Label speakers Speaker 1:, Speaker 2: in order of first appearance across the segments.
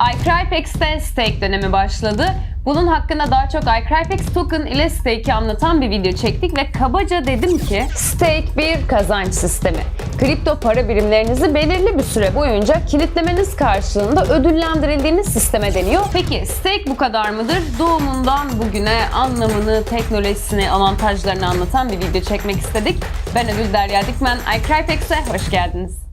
Speaker 1: iCrypex'te stake dönemi başladı. Bunun hakkında daha çok iCrypex token ile stake'i anlatan bir video çektik ve kabaca dedim ki stake bir kazanç sistemi. Kripto para birimlerinizi belirli bir süre boyunca kilitlemeniz karşılığında ödüllendirildiğiniz sisteme deniyor. Peki stake bu kadar mıdır? Doğumundan bugüne anlamını, teknolojisini, avantajlarını anlatan bir video çekmek istedik. Ben Ödül Derya Dikmen, iCrypex'e hoş geldiniz.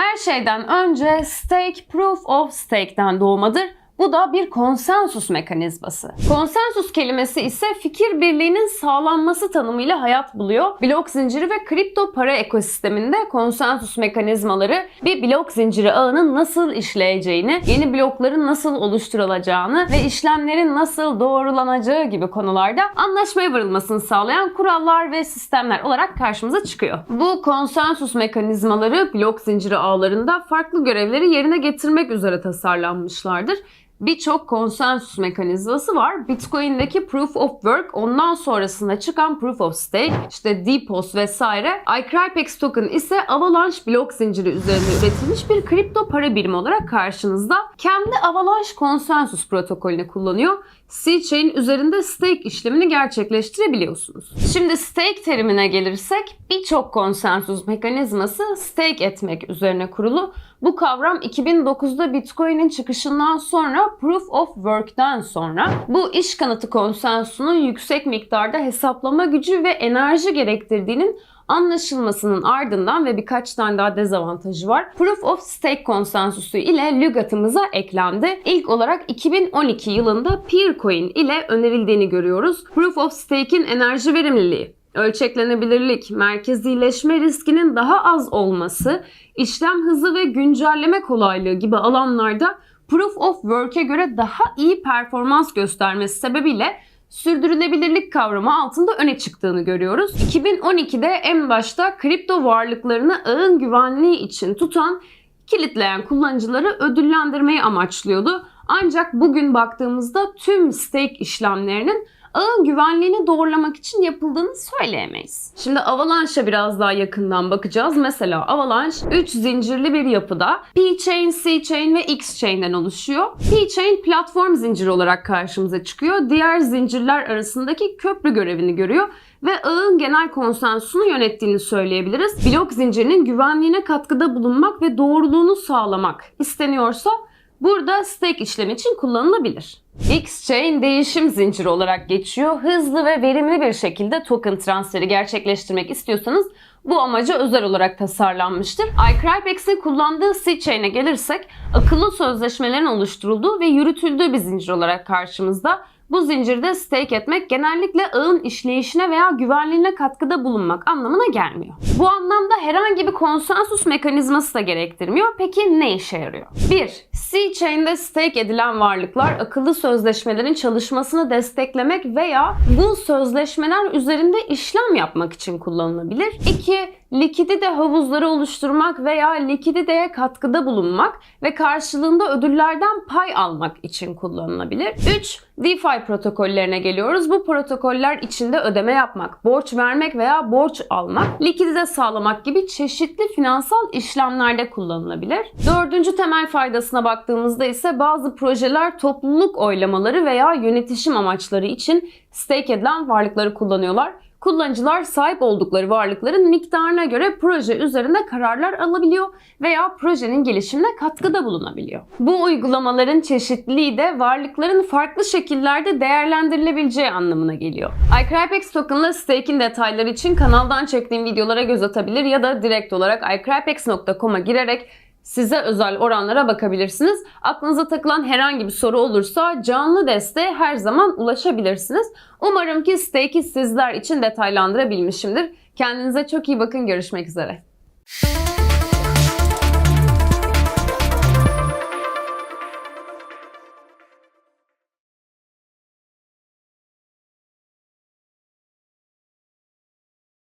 Speaker 1: Her şeyden önce stake proof of stake'den doğmadır. Bu da bir konsensus mekanizması. Konsensus kelimesi ise fikir birliğinin sağlanması tanımıyla hayat buluyor. Blok zinciri ve kripto para ekosisteminde konsensus mekanizmaları bir blok zinciri ağının nasıl işleyeceğini, yeni blokların nasıl oluşturulacağını ve işlemlerin nasıl doğrulanacağı gibi konularda anlaşmaya varılmasını sağlayan kurallar ve sistemler olarak karşımıza çıkıyor. Bu konsensus mekanizmaları blok zinciri ağlarında farklı görevleri yerine getirmek üzere tasarlanmışlardır birçok konsensus mekanizması var. Bitcoin'deki Proof of Work, ondan sonrasında çıkan Proof of Stake, işte DPoS vesaire. iCrypex token ise Avalanche blok zinciri üzerinde üretilmiş bir kripto para birimi olarak karşınızda. Kendi Avalanche konsensus protokolünü kullanıyor. C-Chain üzerinde stake işlemini gerçekleştirebiliyorsunuz. Şimdi stake terimine gelirsek birçok konsensus mekanizması stake etmek üzerine kurulu. Bu kavram 2009'da Bitcoin'in çıkışından sonra Proof of Work'ten sonra bu iş kanıtı konsensusunun yüksek miktarda hesaplama gücü ve enerji gerektirdiğinin anlaşılmasının ardından ve birkaç tane daha dezavantajı var. Proof of Stake konsensusu ile lügatımıza eklendi. İlk olarak 2012 yılında Peercoin ile önerildiğini görüyoruz. Proof of Stake'in enerji verimliliği, ölçeklenebilirlik, merkezileşme riskinin daha az olması, işlem hızı ve güncelleme kolaylığı gibi alanlarda Proof of Work'e göre daha iyi performans göstermesi sebebiyle sürdürülebilirlik kavramı altında öne çıktığını görüyoruz. 2012'de en başta kripto varlıklarını ağın güvenliği için tutan, kilitleyen kullanıcıları ödüllendirmeyi amaçlıyordu. Ancak bugün baktığımızda tüm stake işlemlerinin ağın güvenliğini doğrulamak için yapıldığını söyleyemeyiz. Şimdi Avalanche'a biraz daha yakından bakacağız. Mesela Avalanche 3 zincirli bir yapıda P-Chain, C-Chain ve X-Chain'den oluşuyor. P-Chain platform zinciri olarak karşımıza çıkıyor. Diğer zincirler arasındaki köprü görevini görüyor ve ağın genel konsensusunu yönettiğini söyleyebiliriz. Blok zincirinin güvenliğine katkıda bulunmak ve doğruluğunu sağlamak isteniyorsa burada stake işlemi için kullanılabilir. X-Chain değişim zinciri olarak geçiyor. Hızlı ve verimli bir şekilde token transferi gerçekleştirmek istiyorsanız bu amaca özel olarak tasarlanmıştır. iCrypex'in kullandığı C-Chain'e gelirsek akıllı sözleşmelerin oluşturulduğu ve yürütüldüğü bir zincir olarak karşımızda. Bu zincirde stake etmek genellikle ağın işleyişine veya güvenliğine katkıda bulunmak anlamına gelmiyor. Bu anlamda herhangi bir konsensus mekanizması da gerektirmiyor. Peki ne işe yarıyor? 1. C-Chain'de stake edilen varlıklar akıllı sözleşmelerin çalışmasını desteklemek veya bu sözleşmeler üzerinde işlem yapmak için kullanılabilir. 2 likidite havuzları oluşturmak veya likiditeye katkıda bulunmak ve karşılığında ödüllerden pay almak için kullanılabilir. 3. DeFi protokollerine geliyoruz. Bu protokoller içinde ödeme yapmak, borç vermek veya borç almak, likidite sağlamak gibi çeşitli finansal işlemlerde kullanılabilir. Dördüncü temel faydasına baktığımızda ise bazı projeler topluluk oylamaları veya yönetişim amaçları için stake edilen varlıkları kullanıyorlar. Kullanıcılar sahip oldukları varlıkların miktarına göre proje üzerinde kararlar alabiliyor veya projenin gelişimine katkıda bulunabiliyor. Bu uygulamaların çeşitliliği de varlıkların farklı şekillerde değerlendirilebileceği anlamına geliyor. iCrypex token'la stake'in detayları için kanaldan çektiğim videolara göz atabilir ya da direkt olarak iCrypex.com'a girerek size özel oranlara bakabilirsiniz. Aklınıza takılan herhangi bir soru olursa canlı desteğe her zaman ulaşabilirsiniz. Umarım ki stake'i sizler için detaylandırabilmişimdir. Kendinize çok iyi bakın. Görüşmek üzere.